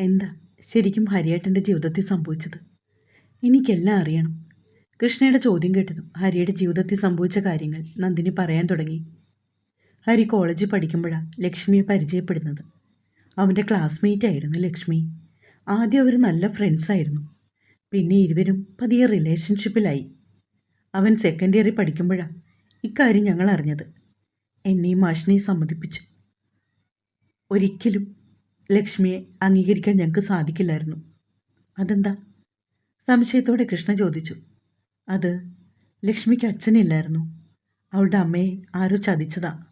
എന്താ ശരിക്കും ഹരിയേട്ടന്റെ ജീവിതത്തിൽ സംഭവിച്ചത്? എനിക്കെല്ലാം അറിയണം. കൃഷ്ണയുടെ ചോദ്യം കേട്ടതും ഹരിയുടെ ജീവിതത്തിൽ സംഭവിച്ച കാര്യങ്ങൾ നന്ദിനി പറയാൻ തുടങ്ങി. ഹരി കോളേജിൽ പഠിക്കുമ്പോഴാണ് ലക്ഷ്മിയെ പരിചയപ്പെടുന്നത്. അവന്റെ ക്ലാസ്മേറ്റ് ആയിരുന്നു ലക്ഷ്മി. ആദ്യം അവർ നല്ല ഫ്രണ്ട്സായിരുന്നു പിന്നെ ഇരുവരും പതിയെ റിലേഷൻഷിപ്പിലായി അവൻ സെക്കൻഡ് ഇയറിൽ പഠിക്കുമ്പോഴാണ് ഇക്കാര്യം ഞങ്ങൾ അറിഞ്ഞത്. എന്നെയും മാഷിനെയും സമ്മതിപ്പിച്ചു. ഒരിക്കലും ലക്ഷ്മിയെ അംഗീകരിക്കാൻ ഞങ്ങൾക്ക് സാധിക്കില്ലായിരുന്നു. അതെന്താ? സംശയത്തോടെ കൃഷ്ണ ചോദിച്ചു. അത് ലക്ഷ്മിക്ക് അച്ഛനില്ലായിരുന്നു. അവളുടെ അമ്മയെ ആരോ ചതിച്ചതാ.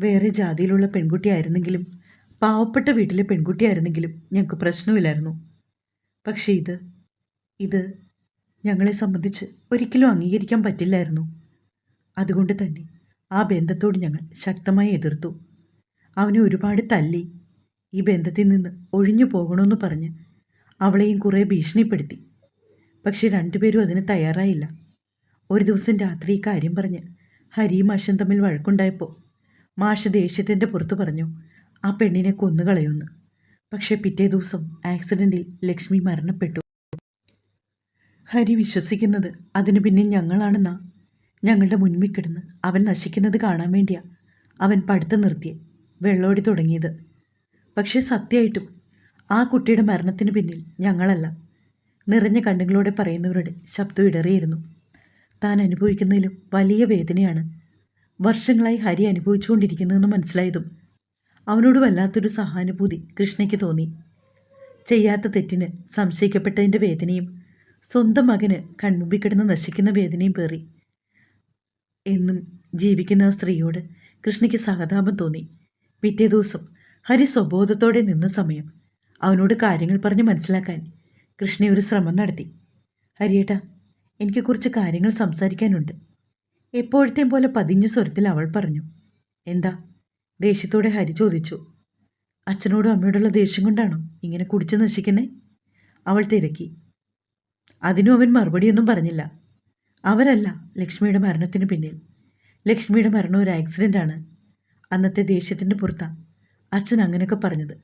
വേറെ ജാതിയിലുള്ള പെൺകുട്ടിയായിരുന്നെങ്കിലും പാവപ്പെട്ട വീട്ടിലെ പെൺകുട്ടിയായിരുന്നെങ്കിലും ഞങ്ങൾക്ക് പ്രശ്നമില്ലായിരുന്നു. പക്ഷേ ഇത് ഇത് ഞങ്ങളെ സംബന്ധിച്ച് ഒരിക്കലും അംഗീകരിക്കാൻ പറ്റില്ലായിരുന്നു. അതുകൊണ്ട് തന്നെ ആ ബന്ധത്തോട് ഞങ്ങൾ ശക്തമായി എതിർത്തു. അവനെ ഒരുപാട് തല്ലി ഈ ബന്ധത്തിൽ നിന്ന് ഒഴിഞ്ഞു പോകണമെന്ന് പറഞ്ഞ് അവളെയും കുറേ ഭീഷണിപ്പെടുത്തി. പക്ഷെ രണ്ടുപേരും അതിന് തയ്യാറായില്ല. ഒരു ദിവസം രാത്രി ഈ കാര്യം പറഞ്ഞ് ഹരിയും മാഷും തമ്മിൽ വഴക്കുണ്ടായപ്പോൾ മാഷ് ദേഷ്യത്തിന്റെ പുറത്ത് പറഞ്ഞു ആ പെണ്ണിനെ കൊന്നുകളയുമെന്ന് പക്ഷേ പിറ്റേ ദിവസം ആക്സിഡന്റിൽ ലക്ഷ്മി മരണപ്പെട്ടു. ഹരി വിശ്വസിക്കുന്നത് അതിനു പിന്നെ ഞങ്ങളാണെന്നാ. ഞങ്ങളുടെ മുൻപിൽ കിടന്ന് അവൻ നശിക്കുന്നത് കാണാൻ വേണ്ടിയാ അവൻ പഠിത്തം നിർത്തിയേ വെള്ളോടി തുടങ്ങിയത്. പക്ഷേ സത്യമായിട്ടും ആ കുട്ടിയുടെ മരണത്തിന് പിന്നിൽ ഞങ്ങളല്ല. നിറഞ്ഞ കണ്ണുകളോടെ പറയുന്നവരുടെ ശബ്ദം ഇടറിയിരുന്നു. താൻ അനുഭവിക്കുന്നതിലും വലിയ വേദനയാണ്. വർഷങ്ങളായി ഹരി അനുഭവിച്ചുകൊണ്ടിരിക്കുന്നതെന്ന് മനസ്സിലായതും അവനോട് വല്ലാത്തൊരു സഹാനുഭൂതി കൃഷ്ണയ്ക്ക് തോന്നി. ചെയ്യാത്ത തെറ്റിന് സംശയിക്കപ്പെട്ടതിന്റെ വേദനയും സ്വന്തം മകന് കൺമുമ്പിൽ കിടന്ന് നശിക്കുന്ന വേദനയും പേറി. എന്നും ജീവിക്കുന്ന ആ സ്ത്രീയോട് കൃഷ്ണയ്ക്ക് സഹതാപം തോന്നി. പിറ്റേ ദിവസം ഹരി സ്വബോധത്തോടെ നിന്ന സമയം. അവനോട് കാര്യങ്ങൾ പറഞ്ഞ് മനസ്സിലാക്കാൻ കൃഷ്ണ ഒരു ശ്രമം നടത്തി. ഹരിയേട്ടാ എനിക്ക് കുറച്ച് കാര്യങ്ങൾ സംസാരിക്കാനുണ്ട്. എപ്പോഴത്തെയും പോലെ പതിഞ്ഞ സ്വരത്തിൽ അവൾ പറഞ്ഞു. എന്താ? ദേഷ്യത്തോടെ ഹരി ചോദിച്ചു. അച്ഛനോടും അമ്മയോടുള്ള ദേഷ്യം കൊണ്ടാണോ ഇങ്ങനെ കുടിച്ച് നശിക്കുന്നേ? അവൾ തിരക്കി. അതിനും അവൻ മറുപടിയൊന്നും പറഞ്ഞില്ല. അവരല്ല ലക്ഷ്മിയുടെ മരണത്തിന് പിന്നിൽ. ലക്ഷ്മിയുടെ മരണം ഒരു ആക്സിഡന്റാണ് അന്നത്തെ ദേഷ്യത്തിന്റെ പുറത്താണ് അച്ഛൻ അങ്ങനെയൊക്കെ പറഞ്ഞത്.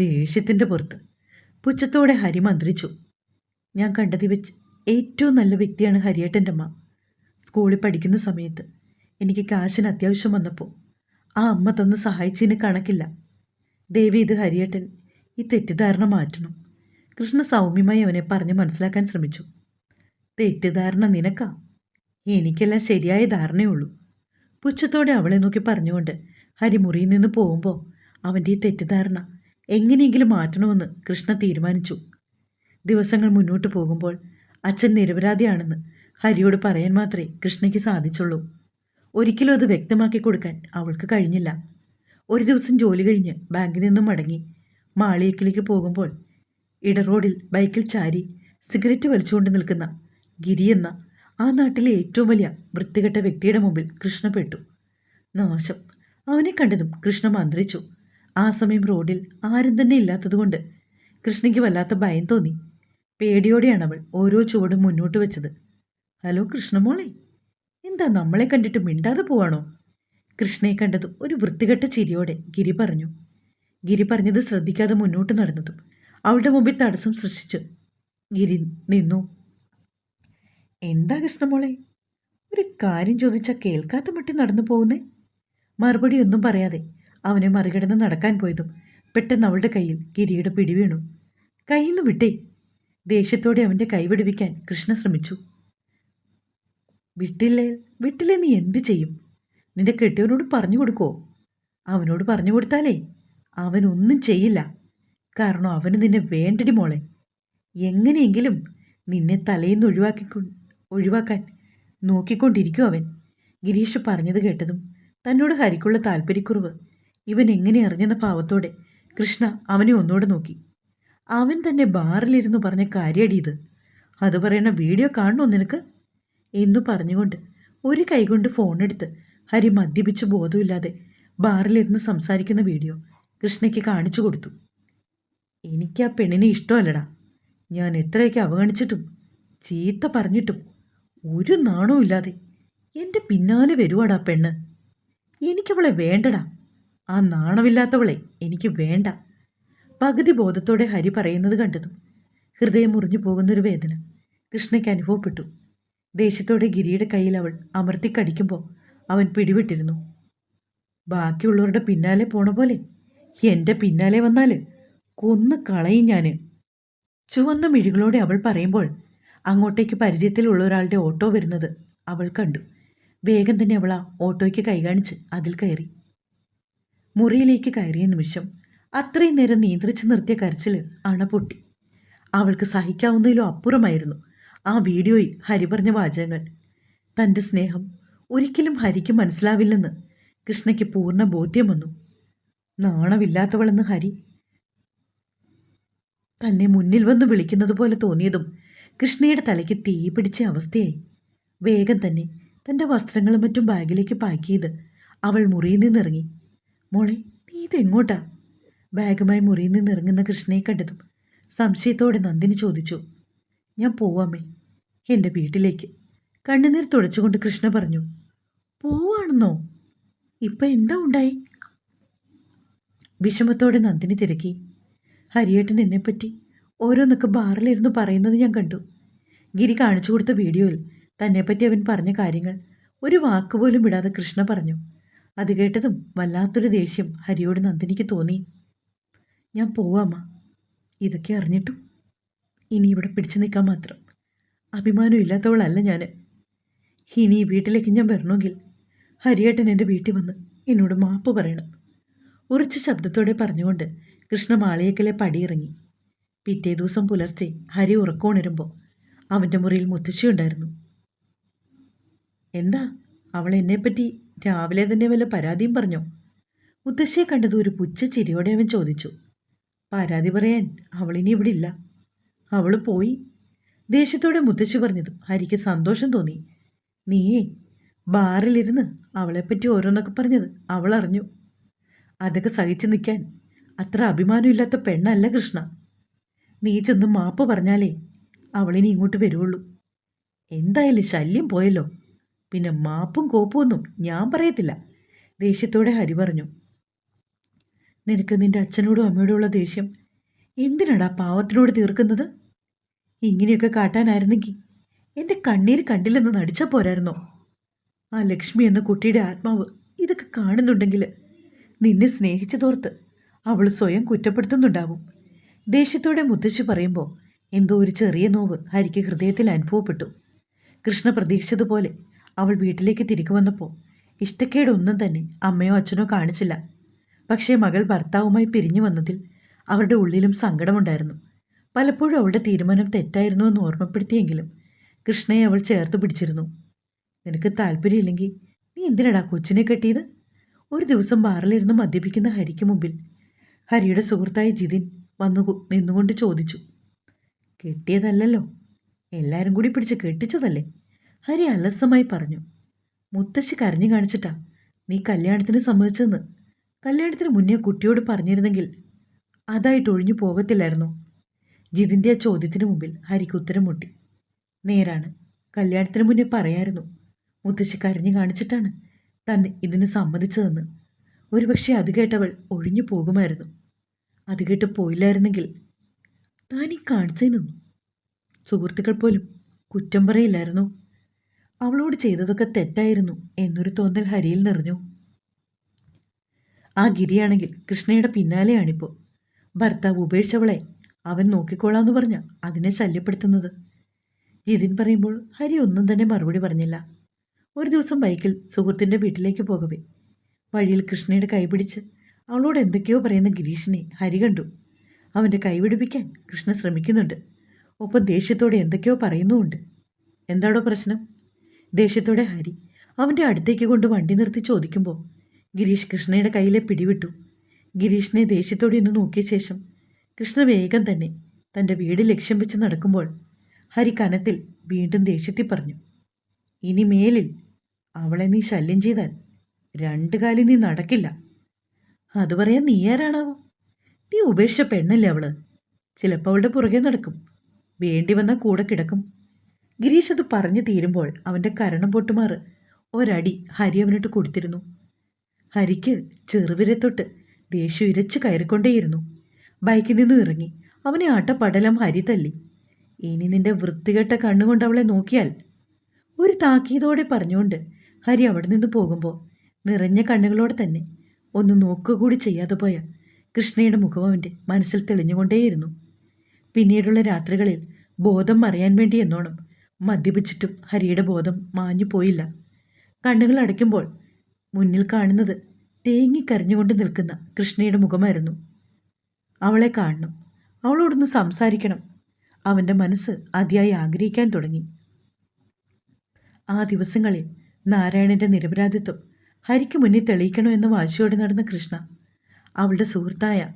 ദേഷ്യത്തിന്റെ പുറത്ത് പുച്ഛത്തോടെ ഹരി മന്ത്രിച്ചു. ഞാൻ കണ്ടതിൽ വെച്ച് ഏറ്റവും നല്ല വ്യക്തിയാണ് ഹരിയേട്ടന്റെ അമ്മ. സ്കൂളിൽ പഠിക്കുന്ന സമയത്ത് എനിക്ക് കാശിന് അത്യാവശ്യം വന്നപ്പോൾ ആ അമ്മ തന്ന് സഹായിച്ചതിന് കണക്കില്ല. ദേവി ഇത് ഹരിയേട്ടൻ ഈ തെറ്റിദ്ധാരണ മാറ്റണം. കൃഷ്ണ സൗമ്യമായി അവനെ പറഞ്ഞ് മനസ്സിലാക്കാൻ ശ്രമിച്ചു. തെറ്റിദ്ധാരണ നിനക്കാ? എനിക്കെല്ലാം ശരിയായ ധാരണയുള്ളൂ പുച്ഛത്തോടെ അവളെ നോക്കി പറഞ്ഞുകൊണ്ട് ഹരി മുറിയിൽ നിന്ന് പോകുമ്പോൾ അവന്റെ ഈ തെറ്റിദ്ധാരണ എങ്ങനെയെങ്കിലും മാറ്റണമെന്ന് കൃഷ്ണ തീരുമാനിച്ചു. ദിവസങ്ങൾ മുന്നോട്ട് പോകുമ്പോൾ അച്ഛൻ നിരപരാധിയാണെന്ന് ഹരിയോട് പറയാൻ മാത്രമേ കൃഷ്ണയ്ക്ക് സാധിച്ചുള്ളൂ. ഒരിക്കലും അത് വ്യക്തമാക്കി കൊടുക്കാൻ അവൾക്ക് കഴിഞ്ഞില്ല. ഒരു ദിവസം ജോലി കഴിഞ്ഞ് ബാങ്കിൽ നിന്നും മടങ്ങി മാളിയേക്കിലേക്ക് പോകുമ്പോൾ ഇടറോഡിൽ ബൈക്കിൽ ചാരി സിഗരറ്റ് വലിച്ചുകൊണ്ട് നിൽക്കുന്ന ഗിരി എന്ന ആ നാട്ടിലെ ഏറ്റവും വലിയ വൃത്തികെട്ട വ്യക്തിയുടെ മുമ്പിൽ കൃഷ്ണ പെട്ടു. നാശം. അവനെ കണ്ടതും കൃഷ്ണ മന്ത്രിച്ചു. ആ സമയം റോഡിൽ ആരും തന്നെ ഇല്ലാത്തതുകൊണ്ട് കൃഷ്ണയ്ക്ക് വല്ലാത്ത ഭയം തോന്നി. പേടിയോടെയാണ് അവൾ ഓരോ ചുവടും മുന്നോട്ട് വെച്ചത്. ഹലോ കൃഷ്ണമോളെ എന്താ നമ്മളെ കണ്ടിട്ട് മിണ്ടാതെ പോവാണോ? കൃഷ്ണയെ കണ്ടതും ഒരു വൃത്തികെട്ട ചിരിയോടെ ഗിരി പറഞ്ഞു. ഗിരി പറഞ്ഞത് ശ്രദ്ധിക്കാതെ മുന്നോട്ട് നടന്നതും അവളുടെ മുമ്പിൽ തടസ്സം സൃഷ്ടിച്ചു. ഗിരി നിന്നു. എന്താ കൃഷ്ണമോളെ ഒരു കാര്യം ചോദിച്ചാൽ കേൾക്കാത്ത മട്ടി നടന്നു പോകുന്നേ? മറുപടി ഒന്നും പറയാതെ അവനെ മറികടന്ന് നടക്കാൻ പോയതും പെട്ടെന്ന് അവളുടെ കയ്യിൽ ഗിരിയുടെ പിടി വീണു കയ്യിൽ നിന്ന് വിട്ടേ. ദേഷ്യത്തോടെ അവന്റെ കൈ വിടുവിക്കാൻ കൃഷ്ണ ശ്രമിച്ചു. വിട്ടില്ലേ? വിട്ടില്ലേ? നീ എന്ത് ചെയ്യും? നിന്റെ കെട്ടിയവനോട് പറഞ്ഞു കൊടുക്കോ അവനോട് പറഞ്ഞു കൊടുത്താലേ അവനൊന്നും ചെയ്യില്ല. കാരണം അവന് നിന്നെ വേണ്ടടി മോളെ. എങ്ങനെയെങ്കിലും നിന്നെ തലയിൽ നിന്ന് ഒഴിവാക്കിക്കൊ ഒഴിവാക്കാൻ നോക്കിക്കൊണ്ടിരിക്കും അവൻ ഗിരീഷ് പറഞ്ഞത് കേട്ടതും തന്നോട് ഹരിക്കുള്ള താല്പര്യക്കുറവ്. ഇവൻ എങ്ങനെ അറിഞ്ഞെന്ന ഭാവത്തോടെ കൃഷ്ണ അവനെ ഒന്നുകൂടെ നോക്കി. അവൻ തന്നെ ബാറിലിരുന്നു പറഞ്ഞ കാര്യടി ഇത്. അത് പറയണ വീഡിയോ കാണണോ നിനക്ക്? എന്നു പറഞ്ഞുകൊണ്ട് ഒരു കൈകൊണ്ട് ഫോണെടുത്ത് ഹരി മദ്യപിച്ച് ബോധമില്ലാതെ ബാറിലിരുന്ന് സംസാരിക്കുന്ന വീഡിയോ കൃഷ്ണയ്ക്ക് കാണിച്ചു കൊടുത്തു. എനിക്ക് ആ പെണ്ണിനെ ഇഷ്ടമല്ലടാ. ഞാൻ എത്രയൊക്കെ അവഗണിച്ചിട്ടും ചീത്ത പറഞ്ഞിട്ടും ഒരു നാണവും ഇല്ലാതെ എന്റെ പിന്നാലെ വരുവാടാ പെണ്ണ്. എനിക്കവളെ വേണ്ടടാ. ആ നാണമില്ലാത്തവളെ എനിക്ക് വേണ്ട. പകുതി ബോധത്തോടെ ഹരി പറയുന്നത് കണ്ടതും ഹൃദയം മുറിഞ്ഞു പോകുന്നൊരു വേദന കൃഷ്ണയ്ക്ക് അനുഭവപ്പെട്ടു. ദേഷ്യത്തോടെ ഗിരിയുടെ കയ്യിൽ അവൾ അമർത്തിക്കടിക്കുമ്പോൾ അവൻ പിടിവിട്ടിരുന്നു. ബാക്കിയുള്ളവരുടെ പിന്നാലെ പോണ പോലെ എന്റെ പിന്നാലെ വന്നാൽ കൊന്ന് കളയും ഞാൻ ചുവന്ന മിഴികളോടെ അവൾ പറയുമ്പോൾ അങ്ങോട്ടേക്ക് പരിചയത്തിലുള്ള ഒരാളുടെ ഓട്ടോ വരുന്നത് അവൾ കണ്ടു. വേഗം തന്നെ അവൾ ആ ഓട്ടോയ്ക്ക് കൈകാണിച്ച് അതിൽ കയറി. മുറിയിലേക്ക് കയറിയ നിമിഷം അത്രയും നേരം നിയന്ത്രിച്ച് നിർത്തിയ കരച്ചിൽ അണ പൊട്ടി. അവൾക്ക് സഹിക്കാവുന്നതിലും അപ്പുറമായിരുന്നു ആ വീഡിയോയിൽ ഹരി പറഞ്ഞ വാചകങ്ങൾ. തന്റെ സ്നേഹം ഒരിക്കലും ഹരിക്ക് മനസ്സിലാവില്ലെന്ന് കൃഷ്ണയ്ക്ക് പൂർണ ബോധ്യം വന്നു. നാണമില്ലാത്തവളെന്ന് ഹരി തന്നെ മുന്നിൽ വന്ന് വിളിക്കുന്നത് പോലെ തോന്നിയതും കൃഷ്ണയുടെ തലയ്ക്ക് തീ പിടിച്ച അവസ്ഥയായി. വേഗം തന്നെ തന്റെ വസ്ത്രങ്ങളും മറ്റും ബാഗിലേക്ക് പാക്ക് ചെയ്ത് അവൾ മുറിയിൽ നിന്നിറങ്ങി. മോളെ നീ ഇതെങ്ങോട്ടാ ബാഗുമായി മുറിയിൽ നിന്നിറങ്ങുന്ന കൃഷ്ണയെ കണ്ടതും സംശയത്തോടെ നന്ദിനി ചോദിച്ചു. ഞാൻ പോവാമേ എന്റെ വീട്ടിലേക്ക്. കണ്ണുനീർ തുടച്ചുകൊണ്ട് കൃഷ്ണ പറഞ്ഞു. പോവാണെന്നോ? ഇപ്പം എന്താ ഉണ്ടായി? വിഷമത്തോടെ നന്ദിനി തിരക്കി. ഹരിയേട്ടൻ എന്നെപ്പറ്റി ഓരോന്നൊക്കെ ബാറിലിരുന്ന് പറയുന്നത് ഞാൻ കണ്ടു. ഗിരി കാണിച്ചു കൊടുത്ത വീഡിയോയിൽ തന്നെപ്പറ്റി അവൻ പറഞ്ഞ കാര്യങ്ങൾ ഒരു വാക്കുപോലും വിടാതെ കൃഷ്ണ പറഞ്ഞു. അത് കേട്ടതും വല്ലാത്തൊരു ദേഷ്യം ഹരിയോട് നന്ദിനിക്ക് തോന്നി. ഞാൻ പോവാമ്മ ഇതൊക്കെ അറിഞ്ഞിട്ടും. ഇനി ഇവിടെ പിടിച്ചു നിൽക്കാൻ മാത്രം. അഭിമാനം ഇല്ലാത്തവളല്ല ഞാൻ ഇനി വീട്ടിലേക്ക് ഞാൻ വരണമെങ്കിൽ ഹരിയേട്ടൻ എന്റെ വീട്ടിൽ വന്ന് എന്നോട് മാപ്പ് പറയണം. ഉറച്ച ശബ്ദത്തോടെ പറഞ്ഞുകൊണ്ട് കൃഷ്ണ മാളിയേക്കലെ പടിയിറങ്ങി. പിറ്റേ ദിവസം പുലർച്ചെ ഹരി ഉറക്കമുണരുമ്പോൾ അവന്റെ മുറിയിൽ മുത്തശ്ശിയുണ്ടായിരുന്നു. എന്താ? അവൾ എന്നെപ്പറ്റി രാവിലെ തന്നെ വല്ല പരാതിയും പറഞ്ഞോ? മുത്തശ്ശിയെ കണ്ടത് ഒരു പുച്ഛ ചിരിയോടെ അവൻ ചോദിച്ചു. പരാതി പറയാൻ അവളിനി ഇവിടെ ഇല്ല. അവൾ പോയി. ദേഷ്യത്തോടെ മുത്തശ്ശി പറഞ്ഞതും ഹരിക്ക് സന്തോഷം തോന്നി. നീയേ ബാറിലിരുന്ന് അവളെപ്പറ്റി ഓരോന്നൊക്കെ പറഞ്ഞത് അവൾ അറിഞ്ഞു അതൊക്കെ സഹിച്ചു നിൽക്കാൻ അത്ര അഭിമാനമില്ലാത്ത പെണ്ണല്ല കൃഷ്ണ. നീ ചെന്ന് മാപ്പ് പറഞ്ഞാലേ അവളിനി ഇങ്ങോട്ട് വരുവുള്ളൂ. എന്തായാലും ശല്യം പോയല്ലോ. പിന്നെ മാപ്പും കോപ്പുമൊന്നും ഞാൻ പറയത്തില്ല. ദേഷ്യത്തോടെ ഹരി പറഞ്ഞു നിനക്ക് നിന്റെ അച്ഛനോടും അമ്മയോടുമുള്ള ദേഷ്യം എന്തിനാടാ പാവത്തിനോട് തീർക്കുന്നത്? ഇങ്ങനെയൊക്കെ കാട്ടാനായിരുന്നെങ്കിൽ എന്റെ കണ്ണീര് കണ്ടില്ലെന്ന് നടിച്ചാൽ പോരായിരുന്നോ? ആ ലക്ഷ്മി എന്ന കുട്ടിയുടെ ആത്മാവ് ഇതൊക്കെ കാണുന്നുണ്ടെങ്കിൽ നിന്നെ സ്നേഹിച്ചതോർത്ത് അവൾ സ്വയം കുറ്റപ്പെടുത്തുന്നുണ്ടാവും. ദേഷ്യത്തോടെ മുത്തശ്ശി പറയുമ്പോൾ എന്തോ ഒരു ചെറിയ നോവ് ഹരിക്ക് ഹൃദയത്തിൽ അനുഭവപ്പെട്ടു. കൃഷ്ണ പ്രതീക്ഷിച്ചതുപോലെ അവൾ വീട്ടിലേക്ക് തിരികെ വന്നപ്പോൾ ഇഷ്ടക്കേടൊന്നും തന്നെ അമ്മയോ അച്ഛനോ കാണിച്ചില്ല. പക്ഷേ മകൾ ഭർത്താവുമായി പിരിഞ്ഞു വന്നതിൽ അവരുടെ ഉള്ളിലും സങ്കടമുണ്ടായിരുന്നു. പലപ്പോഴും അവളുടെ തീരുമാനം തെറ്റായിരുന്നു എന്ന് ഓർമ്മപ്പെടുത്തിയെങ്കിലും കൃഷ്ണയെ അവൾ ചേർത്ത് പിടിച്ചിരുന്നു. നിനക്ക് താല്പര്യമില്ലെങ്കിൽ നീ എന്തിനടാ കൊച്ചിനെ കെട്ടിയത്? ഒരു ദിവസം ബാറിലിരുന്ന് മദ്യപിക്കുന്ന ഹരിക്ക് മുമ്പിൽ ഹരിയുടെ സുഹൃത്തായ ജിതിൻ വന്നു നിന്നുകൊണ്ട് ചോദിച്ചു. കെട്ടിയതല്ലല്ലോ. എല്ലാവരും കൂടി പിടിച്ച് കെട്ടിച്ചതല്ലേ? ഹരി അലസമായി പറഞ്ഞു. മുത്തശ്ശി കരഞ്ഞു കാണിച്ചിട്ടാ നീ കല്യാണത്തിന് സമ്മതിച്ചെന്ന് കല്യാണത്തിന് മുന്നേ കുട്ടിയോട് പറഞ്ഞിരുന്നെങ്കിൽ അതായിട്ട് ഒഴിഞ്ഞു പോകത്തില്ലായിരുന്നു. ജിതിന്റെ ആ ചോദ്യത്തിന് മുമ്പിൽ ഹരിക്ക് ഉത്തരം മുട്ടി. നേരാണ്. കല്യാണത്തിന് മുന്നേ പറയായിരുന്നു. മുത്തശ്ശി കരഞ്ഞു കാണിച്ചിട്ടാണ് താൻ ഇതിന് സമ്മതിച്ചതെന്ന്. ഒരുപക്ഷെ അത് കേട്ടവൾ ഒഴിഞ്ഞു പോകുമായിരുന്നു. അത് കേട്ട് പോയില്ലായിരുന്നെങ്കിൽ താൻ ഈ കാണിച്ചതിനൊന്നും സുഹൃത്തുക്കൾ പോലും കുറ്റം പറയില്ലായിരുന്നു? അവളോട് ചെയ്തതൊക്കെ തെറ്റായിരുന്നു എന്നൊരു തോന്നൽ ഹരിയിൽ നിറഞ്ഞു. ആ ഗിരിയാണെങ്കിൽ കൃഷ്ണയുടെ പിന്നാലെയാണിപ്പോൾ ഭർത്താവ് ഉപേക്ഷിച്ചവളെ അവൻ നോക്കിക്കോളാന്ന് പറഞ്ഞ അതിനെ ശല്യപ്പെടുത്തുന്നത്. ജിതിൻ പറയുമ്പോൾ ഹരി ഒന്നും തന്നെ മറുപടി പറഞ്ഞില്ല. ഒരു ദിവസം ബൈക്കിൽ സുഹൃത്തിന്റെ വീട്ടിലേക്ക് പോകവേ. വഴിയിൽ കൃഷ്ണയുടെ കൈപിടിച്ച് അവളോട് എന്തൊക്കെയോ പറയുന്ന ഗിരീഷിനെ ഹരി കണ്ടു. അവന്റെ കൈ പിടിപ്പിക്കാൻ കൃഷ്ണ ശ്രമിക്കുന്നുണ്ട്. ഒപ്പം ദേഷ്യത്തോടെ എന്തൊക്കെയോ പറയുന്നുമുണ്ട്. എന്താണോ പ്രശ്നം? ദേഷ്യത്തോടെ ഹരി അവന്റെ അടുത്തേക്ക് കൊണ്ട് വണ്ടി നിർത്തി ചോദിക്കുമ്പോൾ ഗിരീഷ് കൃഷ്ണയുടെ കയ്യിലെ പിടിവിട്ടു. ഗിരീഷിനെ ദേഷ്യത്തോടെ ഒന്ന് നോക്കിയ ശേഷം കൃഷ്ണ വേഗം തന്നെ തന്റെ വീട് ലക്ഷ്യം വെച്ച് നടക്കുമ്പോൾ ഹരി കനത്തിൽ വീണ്ടും ദേഷ്യത്തിൽ പറഞ്ഞു ഇനി മേലിൽ അവളെ നീ ശല്യം ചെയ്താൽ രണ്ടു കാലിൽ നീ നടക്കില്ല. അത് പറയാൻ നീ ആരാണാവോ? നീ ഉപേക്ഷിച്ച പെണ്ണല്ലേ അവൾ. ചിലപ്പോൾ അവളുടെ പുറകെ നടക്കും. വേണ്ടി വന്നാൽ കൂടെ കിടക്കും. ഗിരീഷ് അത് പറഞ്ഞു തീരുമ്പോൾ അവന്റെ കരണം പൊട്ടുമാറ്. ഒരടി ഹരി അവനിട്ട് കൊടുത്തിരുന്നു. ഹരിക്ക് ചെറുവിരെ തൊട്ട് ദേഷ്യം ഇരച്ച് കയറിക്കൊണ്ടേയിരുന്നു. ബൈക്കിൽ നിന്നും ഇറങ്ങി. അവനെ ആട്ടപ്പടലം ഹരി തല്ലി. ഇനി നിന്റെ വൃത്തികെട്ട കണ്ണുകൊണ്ട് അവളെ നോക്കിയാൽ? ഒരു താക്കീതോടെ പറഞ്ഞുകൊണ്ട് ഹരി അവിടെ നിന്ന് പോകുമ്പോൾ നിറഞ്ഞ കണ്ണുകളോടെ തന്നെ ഒന്ന് നോക്കുക കൂടി ചെയ്യാതെ പോയ കൃഷ്ണയുടെ മുഖം അവന്റെ മനസ്സിൽ തെളിഞ്ഞുകൊണ്ടേയിരുന്നു. പിന്നീടുള്ള രാത്രികളിൽ ബോധം മറിയാൻ വേണ്ടി എന്നോണം മദ്യപിച്ചിട്ടും ഹരിയുടെ ബോധം മാഞ്ഞു പോയില്ല. കണ്ണുകൾ അടയ്ക്കുമ്പോൾ മുന്നിൽ കാണുന്നത് തേങ്ങിക്കരഞ്ഞുകൊണ്ട് നിൽക്കുന്ന കൃഷ്ണയുടെ മുഖമായിരുന്നു. അവളെ കാണണം. അവളോടൊന്ന് സംസാരിക്കണം. അവന്റെ മനസ്സ് അതിയായി ആഗ്രഹിക്കാൻ തുടങ്ങി. ആ ദിവസങ്ങളിൽ നാരായണന്റെ നിരപരാധിത്വം ഹരിക്ക് മുന്നിൽ തെളിയിക്കണമെന്ന് വാശിയോടെ നടന്ന കൃഷ്ണ അവളുടെ സുഹൃത്തായ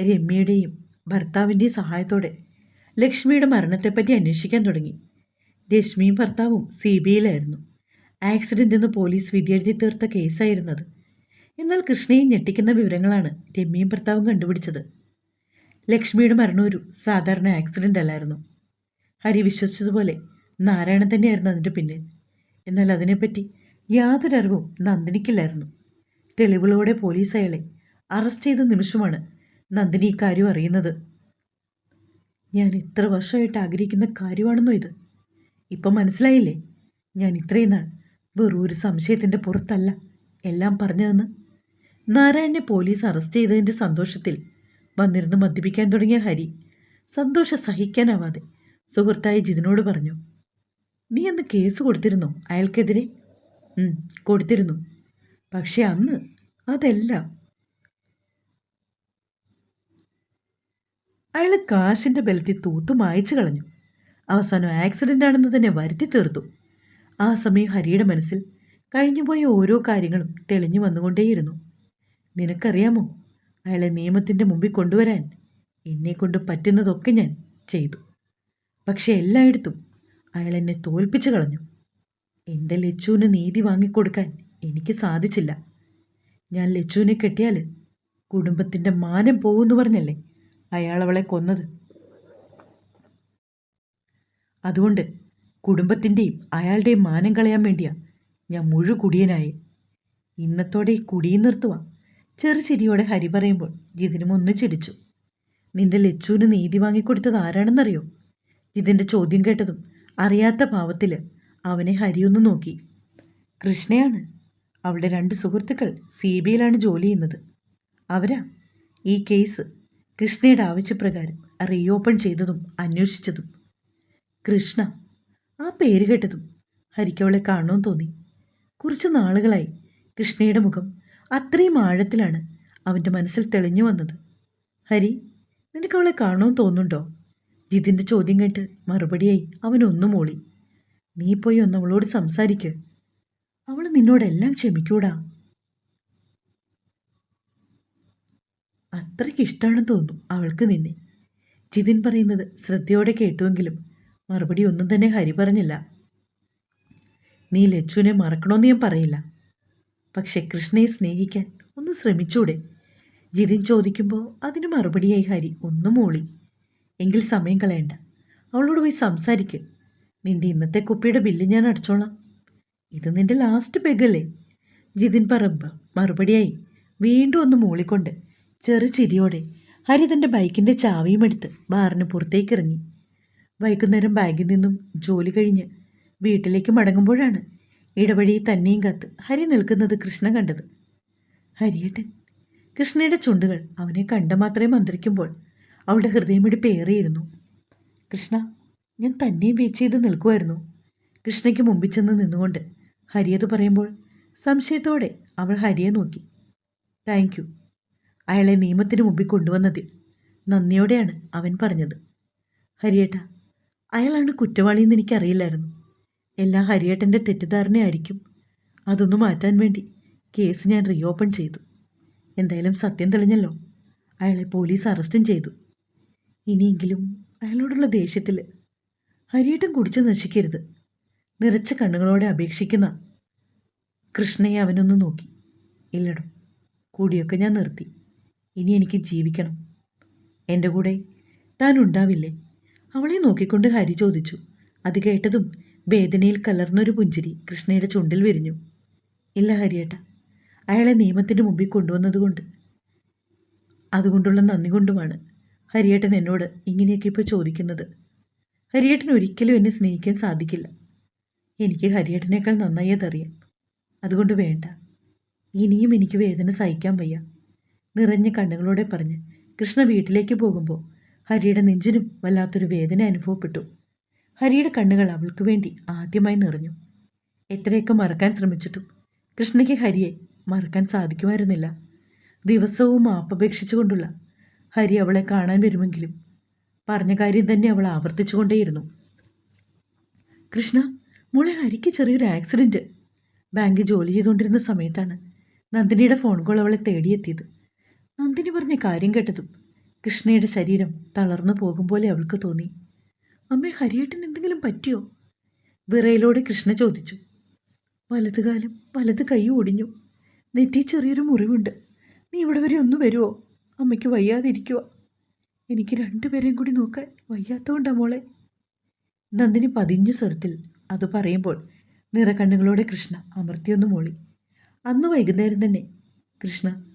രമ്യയുടെയും ഭർത്താവിന്റെയും സഹായത്തോടെ ലക്ഷ്മിയുടെ മരണത്തെപ്പറ്റി അന്വേഷിക്കാൻ തുടങ്ങി. രശ്മിയും ഭർത്താവും സി ബി ഐയിലായിരുന്നു. ആക്സിഡന്റ് എന്ന് പോലീസ് വിധിയെഴുതി തീർത്ത കേസായിരുന്നത്. എന്നാൽ കൃഷ്ണയെ ഞെട്ടിക്കുന്ന വിവരങ്ങളാണ് രമ്യയും ഭർത്താവും കണ്ടുപിടിച്ചത്. ലക്ഷ്മിയുടെ മരണം ഒരു സാധാരണ ആക്സിഡന്റ് അല്ലായിരുന്നു. ഹരി വിശ്വസിച്ചതുപോലെ നാരായണൻ തന്നെയായിരുന്നു അതിന്റെ പിന്നിൽ. എന്നാൽ അതിനെപ്പറ്റി യാതൊരു അറിവും നന്ദിനിക്കില്ലായിരുന്നു. തെളിവുകളോടെ പോലീസ് അയാളെ അറസ്റ്റ് ചെയ്ത നിമിഷമാണ് നന്ദിനി ഇക്കാര്യം അറിയുന്നത്. ഞാൻ ഇത്ര വർഷമായിട്ട് ആഗ്രഹിക്കുന്ന കാര്യമാണെന്നോ ഇത്? ഇപ്പം മനസ്സിലായില്ലേ? ഞാൻ ഇത്രയും നാൾ വെറും ഒരു സംശയത്തിന്റെ പുറത്തല്ല. എല്ലാം പറഞ്ഞതെന്ന് നാരായണനെ പോലീസ് അറസ്റ്റ് ചെയ്തതിന്റെ സന്തോഷത്തിൽ വന്നിരുന്ന് മദ്യപിക്കാൻ തുടങ്ങിയ ഹരി സന്തോഷം സഹിക്കാനാവാതെ സുഹൃത്തായ ജിതിനോട് പറഞ്ഞു നീ അന്ന് കേസ് കൊടുത്തിരുന്നോ അയാൾക്കെതിരെ? "ഉം, കൊടുത്തിരുന്നു. പക്ഷെ അന്ന് അതെല്ലാം അയാൾ കാശിന്റെ ബലത്തിൽ തൂത്തു മായച്ചു കളഞ്ഞു. അവസാനം ആക്സിഡന്റ് ആണെന്ന് തന്നെ വരുത്തി തീർത്തു. ആ സമയം ഹരിയുടെ മനസ്സിൽ കഴിഞ്ഞുപോയ ഓരോ കാര്യങ്ങളും തെളിഞ്ഞു വന്നുകൊണ്ടേയിരുന്നു. നിനക്കറിയാമോ? അയാളെ നിയമത്തിന്റെ മുമ്പിൽ കൊണ്ടുവരാൻ എന്നെക്കൊണ്ട് പറ്റുന്നതൊക്കെ ഞാൻ ചെയ്തു. പക്ഷെ എല്ലായിടത്തും അയാൾ എന്നെ തോൽപ്പിച്ചു കളഞ്ഞു. എന്റെ ലച്ചുവിന് നീതി വാങ്ങിക്കൊടുക്കാൻ എനിക്ക് സാധിച്ചില്ല. ഞാൻ ലച്ചുവിനെ കെട്ടിയാൽ കുടുംബത്തിന്റെ മാനം പോകുമെന്ന് പറഞ്ഞല്ലേ? അയാൾ അവളെ കൊന്നത്. അതുകൊണ്ട് കുടുംബത്തിന്റെയും അയാളുടെയും മാനം കളയാൻ വേണ്ടിയാ ഞാൻ മുഴു കുടിയനായി ഇന്നത്തോടെ ഈ കുടിയും നിർത്തുക ചെറു ചിരിയോടെ ഹരി പറയുമ്പോൾ ജിതിനും ഒന്ന് ചിരിച്ചു. നിന്റെ ലച്ചുവിന് നീതി വാങ്ങിക്കൊടുത്തത് ആരാണെന്നറിയോ? ജിതിന്റെ ചോദ്യം കേട്ടതും അറിയാത്ത ഭാവത്തിൽ അവനെ ഹരിയൊന്ന് നോക്കി. കൃഷ്ണയാണ്. അവളുടെ രണ്ട് സുഹൃത്തുക്കൾ സി ബി ഐയിലാണ് ജോലി ചെയ്യുന്നത്. അവരാ ഈ കേസ് കൃഷ്ണയുടെ ആവശ്യപ്രകാരം റീഓപ്പൺ ചെയ്തതും അന്വേഷിച്ചതും. കൃഷ്ണ. ആ പേര് കേട്ടതും ഹരിക്കവളെ കാണുമെന്ന് തോന്നി. കുറച്ച് നാളുകളായി കൃഷ്ണയുടെ മുഖം അത്രയും ആഴത്തിലാണ് അവന്റെ മനസ്സിൽ തെളിഞ്ഞു വന്നത്. ഹരി നിനക്ക് അവളെ കാണുമെന്ന് തോന്നുന്നുണ്ടോ? ജിതിന്റെ ചോദ്യം കേട്ട് മറുപടിയായി അവൻ ഓളി നീ പോയി ഒന്ന് അവളോട് സംസാരിക്ക്. അവൾ നിന്നോടെല്ലാം ക്ഷമിക്കൂടാ. അത്രയ്ക്ക് ഇഷ്ടമാണെന്ന് തോന്നുന്നു അവൾക്ക് നിന്നെ. ജിതിൻ പറയുന്നത് ശ്രദ്ധയോടെ കേട്ടുവെങ്കിലും മറുപടി ഒന്നും തന്നെ ഹരി പറഞ്ഞില്ല. നീ ലച്ചുവിനെ മറക്കണമെന്ന് ഞാൻ പറയില്ല. പക്ഷെ കൃഷ്ണയെ സ്നേഹിക്കാൻ ഒന്ന് ശ്രമിച്ചൂടെ? ജിതിൻ ചോദിക്കുമ്പോൾ അതിന് മറുപടിയായി ഹരി ഒന്നും മൂളി. എങ്കിൽ സമയം കളയണ്ട. അവളോട് പോയി സംസാരിക്ക്. നിന്റെ ഇന്നത്തെ കുപ്പിയുടെ ബില്ല് ഞാൻ അടച്ചോളാം. ഇത് നിന്റെ ലാസ്റ്റ് പെഗല്ലേ ജിതിൻ പറമ്പ് മറുപടിയായി വീണ്ടും ഒന്ന് മൂളിക്കൊണ്ട് ചെറു ചിരിയോടെ ഹരി തന്റെ ബൈക്കിന്റെ ചാവിയും എടുത്ത് ബാറിന് പുറത്തേക്ക് ഇറങ്ങി. വൈകുന്നേരം ബാഗിൽ നിന്നും ജോലി കഴിഞ്ഞ് വീട്ടിലേക്ക് മടങ്ങുമ്പോഴാണ് ഇടവഴി തന്നെയും കാത്ത് ഹരി നിൽക്കുന്നത് കൃഷ്ണ കണ്ടത്. ഹരിയേട്ടൻ കൃഷ്ണയുടെ ചുണ്ടുകൾ അവനെ കണ്ട മാത്രമേ മന്ത്രിക്കുമ്പോൾ അവളുടെ ഹൃദയമിടിപ്പ് ഏറിയിരുന്നു കൃഷ്ണ ഞാൻ തന്നെയും വെയിറ്റ് ചെയ്ത് നിൽക്കുമായിരുന്നു കൃഷ്ണയ്ക്ക് മുമ്പിൽ ചെന്ന് നിന്നുകൊണ്ട് ഹരിയത് പറയുമ്പോൾ സംശയത്തോടെ അവൾ ഹരിയെ നോക്കി. താങ്ക് യു അയാളെ നിയമത്തിന് മുമ്പിൽ കൊണ്ടുവന്നതിൽ നന്ദിയോടെയാണ് അവൻ പറഞ്ഞത്. ഹരിയേട്ട അയാളാണ് കുറ്റവാളിയെന്ന് എനിക്കറിയില്ലായിരുന്നു. എല്ലാ ഹരിയേട്ടന്റെ തെറ്റിദ്ധാരണയായിരിക്കും. അതൊന്ന് മാറ്റാൻ വേണ്ടി കേസ് ഞാൻ റീഓപ്പൺ ചെയ്തു. എന്തായാലും സത്യം തെളിഞ്ഞല്ലോ. അയാളെ പോലീസ് അറസ്റ്റും ചെയ്തു. ഇനിയെങ്കിലും അയാളോടുള്ള ദേഷ്യത്തിൽ ഹരിയേട്ടൻ കുടിച്ചു നശിക്കരുത്. നിറച്ച കണ്ണുകളോടെ അപേക്ഷിക്കുന്ന കൃഷ്ണയെ അവനൊന്ന് നോക്കി. ഇല്ലടോ കൂടിയൊക്കെ ഞാൻ നിർത്തി. ഇനി എനിക്ക് ജീവിക്കണം. എന്റെ കൂടെ താൻ ഉണ്ടാവില്ലേ? അവളെ നോക്കിക്കൊണ്ട് ഹരി ചോദിച്ചു. അത് കേട്ടതും വേദനയിൽ കലർന്നൊരു പുഞ്ചിരി കൃഷ്ണയുടെ ചുണ്ടിൽ വിരിഞ്ഞു. ഇല്ല ഹരിയേട്ട. അയാളെ നിയമത്തിന്റെ മുമ്പിൽ കൊണ്ടുവന്നതുകൊണ്ട്. അതുകൊണ്ടുള്ള നന്ദി കൊണ്ടുമാണ് ഹരിയേട്ടൻ എന്നോട് ഇങ്ങനെയൊക്കെ ഇപ്പോൾ ചോദിക്കുന്നത്. ഹരിയേട്ടൻ ഒരിക്കലും എന്നെ സ്നേഹിക്കാൻ സാധിക്കില്ല. എനിക്ക് ഹരിയേട്ടനേക്കാൾ നന്നായി അതറിയാം. അതുകൊണ്ട് വേണ്ട. ഇനിയും എനിക്ക് വേദന സഹിക്കാൻ വയ്യ. നിറഞ്ഞ കണ്ണുകളോടെ പറഞ്ഞ് കൃഷ്ണ വീട്ടിലേക്ക് പോകുമ്പോൾ ഹരിയുടെ നെഞ്ചിനും വല്ലാത്തൊരു വേദന അനുഭവപ്പെട്ടു. ഹരിയുടെ കണ്ണുകൾ അവൾക്ക് വേണ്ടി ആദ്യമായി നിറഞ്ഞു. എത്രയൊക്കെ മറക്കാൻ ശ്രമിച്ചിട്ടും കൃഷ്ണയ്ക്ക് ഹരിയെ മറക്കാൻ സാധിക്കുമായിരുന്നില്ല. ദിവസവും മാപ്പപേക്ഷിച്ചുകൊണ്ടുള്ള ഹരി അവളെ കാണാൻ വരുമെങ്കിലും പറഞ്ഞ കാര്യം തന്നെ അവൾ ആവർത്തിച്ചുകൊണ്ടേയിരുന്നു. കൃഷ്ണ മോളെ ഹരിക്ക് ചെറിയൊരു ആക്സിഡന്റ് ബാങ്കിൽ ജോലി ചെയ്തുകൊണ്ടിരുന്ന സമയത്താണ് നന്ദിനിയുടെ ഫോൺ കോൾ അവളെ തേടിയെത്തിയത്. നന്ദിനി പറഞ്ഞ കാര്യം കേട്ടതും കൃഷ്ണയുടെ ശരീരം തളർന്നു പോകും പോലെ അവൾക്ക് തോന്നി. അമ്മേ ഹരിയേട്ടൻ എന്തെങ്കിലും പറ്റിയോ? വിറയിലൂടെ കൃഷ്ണ ചോദിച്ചു. വലതുകാലം വലത് കൈ ഒടിഞ്ഞു. നെറ്റി ചെറിയൊരു മുറിവുണ്ട്. നീ ഇവിടെ വരെ ഒന്ന് വരുമോ അമ്മയ്ക്ക് വയ്യാതിരിക്കുക എനിക്ക് രണ്ടുപേരെയും കൂടി നോക്കാൻ വയ്യാത്തതുകൊണ്ടാ മോളെ. നന്ദിനി പതിഞ്ഞ സ്വരത്തിൽ അത് പറയുമ്പോൾ നിറകണ്ണുകളോടെ കൃഷ്ണ അമർത്തിയൊന്ന് മോളി. അന്ന് വൈകുന്നേരം തന്നെ കൃഷ്ണ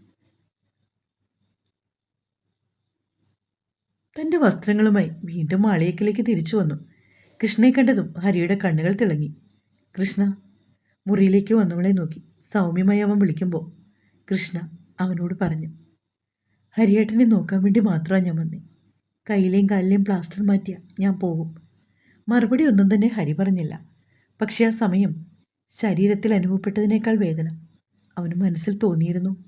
തന്റെ വസ്ത്രങ്ങളുമായി വീണ്ടും മാളിയേക്കിലേക്ക് തിരിച്ചു വന്നു. കൃഷ്ണയെ കണ്ടതും ഹരിയുടെ കണ്ണുകൾ തിളങ്ങി. കൃഷ്ണ മുറിയിലേക്ക് വന്നവളെ നോക്കി സൗമ്യമായി അവൻ വിളിക്കുമ്പോൾ കൃഷ്ണ അവനോട് പറഞ്ഞു ഹരിയേട്ടനെ നോക്കാൻ വേണ്ടി മാത്രമാണ് ഞാൻ വന്നേ. കയ്യിലെയും കാലിലെയും പ്ലാസ്റ്റർ മാറ്റിയ ഞാൻ പോകും മറുപടി ഒന്നും തന്നെ ഹരി പറഞ്ഞില്ല. പക്ഷേ ആ സമയം ശരീരത്തിൽ അനുഭവപ്പെട്ടതിനേക്കാൾ വേദന അവന് മനസ്സിൽ തോന്നിയിരുന്നു.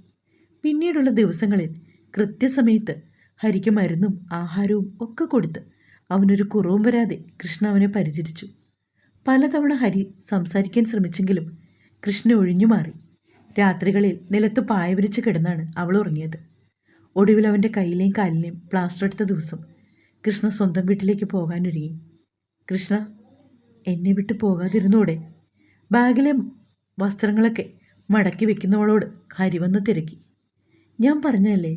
പിന്നീടുള്ള ദിവസങ്ങളിൽ കൃത്യസമയത്ത് ഹരിക്ക് മരുന്നും ആഹാരവും ഒക്കെ കൊടുത്ത് അവനൊരു കുറവും വരാതെ കൃഷ്ണ അവനെ പരിചരിച്ചു. പലതവണ ഹരി സംസാരിക്കാൻ ശ്രമിച്ചെങ്കിലും കൃഷ്ണ ഒഴിഞ്ഞു മാറി. രാത്രികളിൽ നിലത്ത് പായ വിരിച്ച് കിടന്നാണ് അവൾ ഉറങ്ങിയത്. ഒടുവിൽ അവന്റെ കയ്യിലെയും കാലിലെയും പ്ലാസ്റ്റർ എടുത്ത ദിവസം കൃഷ്ണ സ്വന്തം വീട്ടിലേക്ക് പോകാനൊരുങ്ങി. കൃഷ്ണ എന്നെ വിട്ട് പോകാതിരുന്നൂടെ? ബാഗിലെ വസ്ത്രങ്ങളൊക്കെ മടക്കി വെക്കുന്നവളോട് ഹരി വന്ന് തിരക്കി. ഞാൻ പറഞ്ഞതല്ലേ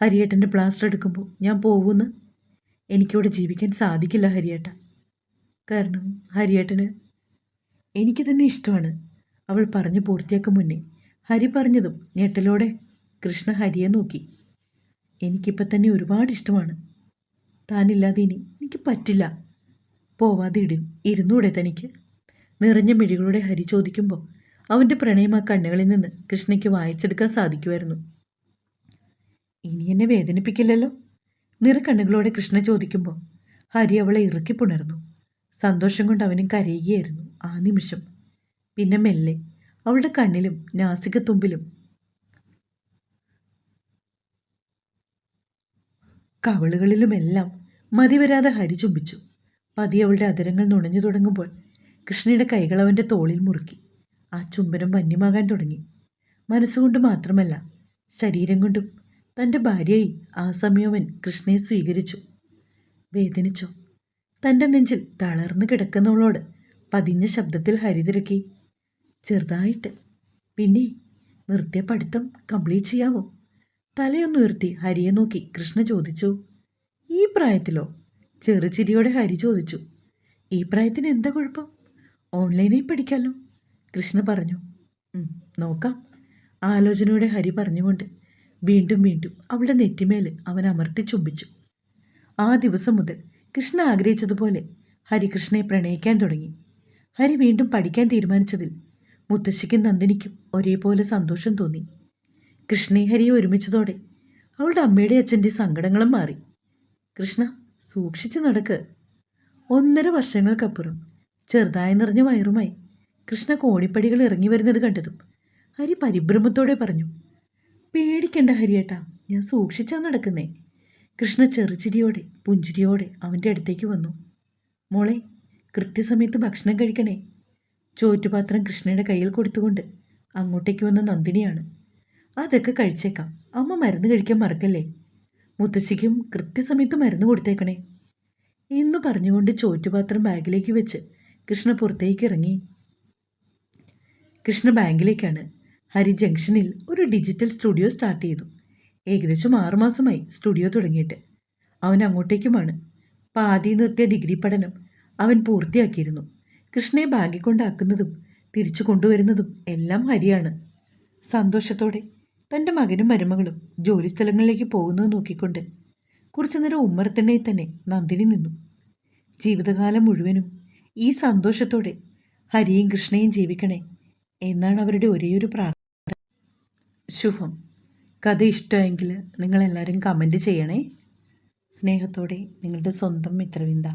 ഹരിയേട്ടന്റെ പ്ലാസ്റ്റർ എടുക്കുമ്പോൾ ഞാൻ പോകുമെന്ന് എനിക്കിവിടെ ജീവിക്കാൻ സാധിക്കില്ല ഹരിയേട്ട. കാരണം ഹരിയേട്ടന് എനിക്ക് തന്നെ ഇഷ്ടമാണ്. അവൾ പറഞ്ഞു പൂർത്തിയാക്കും മുന്നേ ഹരി പറഞ്ഞതും ഞെട്ടലോടെ കൃഷ്ണ ഹരിയെ നോക്കി. എനിക്കിപ്പോൾ തന്നെ ഒരുപാട് ഇഷ്ടമാണ്. താനില്ലാതെ ഇനി എനിക്ക് പറ്റില്ല. പോവാതെ ഇടി ഇരുന്നൂടെ തനിക്ക്. നിറഞ്ഞ മിഴികളുടെ ഹരി ചോദിക്കുമ്പോൾ അവന്റെ പ്രണയം ആ കണ്ണുകളിൽ നിന്ന് കൃഷ്ണയ്ക്ക് വായിച്ചെടുക്കാൻ സാധിക്കുമായിരുന്നു. ഇനി എന്നെ വേദനിപ്പിക്കില്ലല്ലോ? നിറക്കണ്ണുകളോടെ കൃഷ്ണ ചോദിക്കുമ്പോൾ ഹരി അവളെ ഇറക്കി പുണർന്നു. സന്തോഷം കൊണ്ട് അവനും കരയുകയായിരുന്നു ആ നിമിഷം. പിന്നെ മെല്ലെ അവളുടെ കണ്ണിലും നാസികത്തുമ്പിലും കവളുകളിലുമെല്ലാം മതിവരാതെ ഹരി ചുംബിച്ചു. പതി അവളുടെ അതിരങ്ങൾ നുണഞ്ഞു തുടങ്ങുമ്പോൾ കൃഷ്ണയുടെ കൈകൾ അവന്റെ തോളിൽ മുറുക്കി. ആ ചുംബനം വന്യമാകാൻ തുടങ്ങി. മനസ്സുകൊണ്ട് മാത്രമല്ല ശരീരം കൊണ്ടും തന്റെ ഭാര്യയായി ആ സമയവൻ കൃഷ്ണയെ സ്വീകരിച്ചു. വേദനിച്ചോ. തന്റെ നെഞ്ചിൽ തളർന്നു കിടക്കുന്നവളോട് പതിഞ്ഞ ശബ്ദത്തിൽ ഹരിതിരക്കി. ചെറുതായിട്ട്. പിന്നെ നിർത്തിയ പഠിത്തം കംപ്ലീറ്റ് ചെയ്യാമോ? തലയൊന്നുയർത്തി ഹരിയെ നോക്കി കൃഷ്ണ ചോദിച്ചു. ഈ പ്രായത്തിലോ? ചെറുചിരിയോടെ ഹരി ചോദിച്ചു. ഈ പ്രായത്തിന് എന്താ കുഴപ്പം? ഓൺലൈനായി പഠിക്കാമല്ലോ കൃഷ്ണ പറഞ്ഞു. നോക്കാം. ആലോചനയോടെ ഹരി പറഞ്ഞുകൊണ്ട് വീണ്ടും വീണ്ടും അവളുടെ നെറ്റിമേൽ അവൻ അമർത്തി ചുംബിച്ചു. ആ ദിവസം മുതൽ കൃഷ്ണ ആഗ്രഹിച്ചതുപോലെ ഹരികൃഷ്ണനെ പ്രണയിക്കാൻ തുടങ്ങി. ഹരി വീണ്ടും പഠിക്കാൻ തീരുമാനിച്ചതിൽ മുത്തശ്ശിക്കും നന്ദിനിക്കും ഒരേപോലെ സന്തോഷം തോന്നി. കൃഷ്ണയും ഹരിയെ ഒരുമിച്ചതോടെ അവളുടെ അമ്മയുടെ അച്ഛന്റെ സങ്കടങ്ങളും മാറി. കൃഷ്ണ സൂക്ഷിച്ചു നടക്ക്. ഒന്നര വർഷങ്ങൾക്കപ്പുറം ചെറുതായി നിറഞ്ഞ വയറുമായി കൃഷ്ണ കോണിപ്പടികൾ ഇറങ്ങി വരുന്നത് കണ്ടതും ഹരി പരിഭ്രമത്തോടെ പറഞ്ഞു പേടിക്കണ്ട ഹരിയേട്ടാ. ഞാൻ സൂക്ഷിച്ചാ നടക്കുന്നേ. കൃഷ്ണ ചെറുചിരിയോടെ പുഞ്ചിരിയോടെ അവന്റെ അടുത്തേക്ക് വന്നു. മോളെ കൃത്യസമയത്ത് ഭക്ഷണം കഴിക്കണേ. ചോറ്റുപാത്രം കൃഷ്ണയുടെ കയ്യിൽ കൊടുത്തുകൊണ്ട് അങ്ങോട്ടേക്ക് വന്ന നന്ദിനിയാണ്. അതൊക്കെ കഴിച്ചേക്കാം. അമ്മ മരുന്ന് കഴിക്കാൻ മറക്കല്ലേ? മുത്തശ്ശിക്കും കൃത്യസമയത്ത് മരുന്ന് കൊടുത്തേക്കണേ. എന്ന് പറഞ്ഞുകൊണ്ട് ചോറ്റുപാത്രം ബാഗിലേക്ക് വെച്ച് കൃഷ്ണ പുറത്തേക്ക് ഇറങ്ങി. കൃഷ്ണ ബാങ്കിലേക്കാണ്. ഹരി ജംഗ്ഷനിൽ ഒരു ഡിജിറ്റൽ സ്റ്റുഡിയോ സ്റ്റാർട്ട് ചെയ്തു. ഏകദേശം ആറുമാസമായി സ്റ്റുഡിയോ തുടങ്ങിയിട്ട്. അവൻ അങ്ങോട്ടേക്കുമാണ്. പാതി നിർത്തിയ ഡിഗ്രി പഠനം അവൻ പൂർത്തിയാക്കിയിരുന്നു. കൃഷ്ണയെ ബാഗി കൊണ്ടാക്കുന്നതും തിരിച്ചു കൊണ്ടുവരുന്നതും എല്ലാം ഹരിയാണ്. സന്തോഷത്തോടെ തന്റെ മകനും മരുമകളും ജോലി സ്ഥലങ്ങളിലേക്ക് പോകുന്നത് നോക്കിക്കൊണ്ട് കുറച്ചു നേരം ഉമ്മറത്തെണ്ണയിൽ തന്നെ നന്ദിനി നിന്നു. ജീവിതകാലം മുഴുവനും ഈ സന്തോഷത്തോടെ ഹരിയും കൃഷ്ണയും ജീവിക്കണേ എന്നാണ് അവരുടെ ഒരേയൊരു പ്രാർത്ഥന ശുഭം. കഥ ഇഷ്ടമെങ്കിൽ നിങ്ങളെല്ലാവരും കമന്റ് ചെയ്യണേ. സ്നേഹത്തോടെ നിങ്ങളുടെ സ്വന്തം മിത്രവിന്ദ.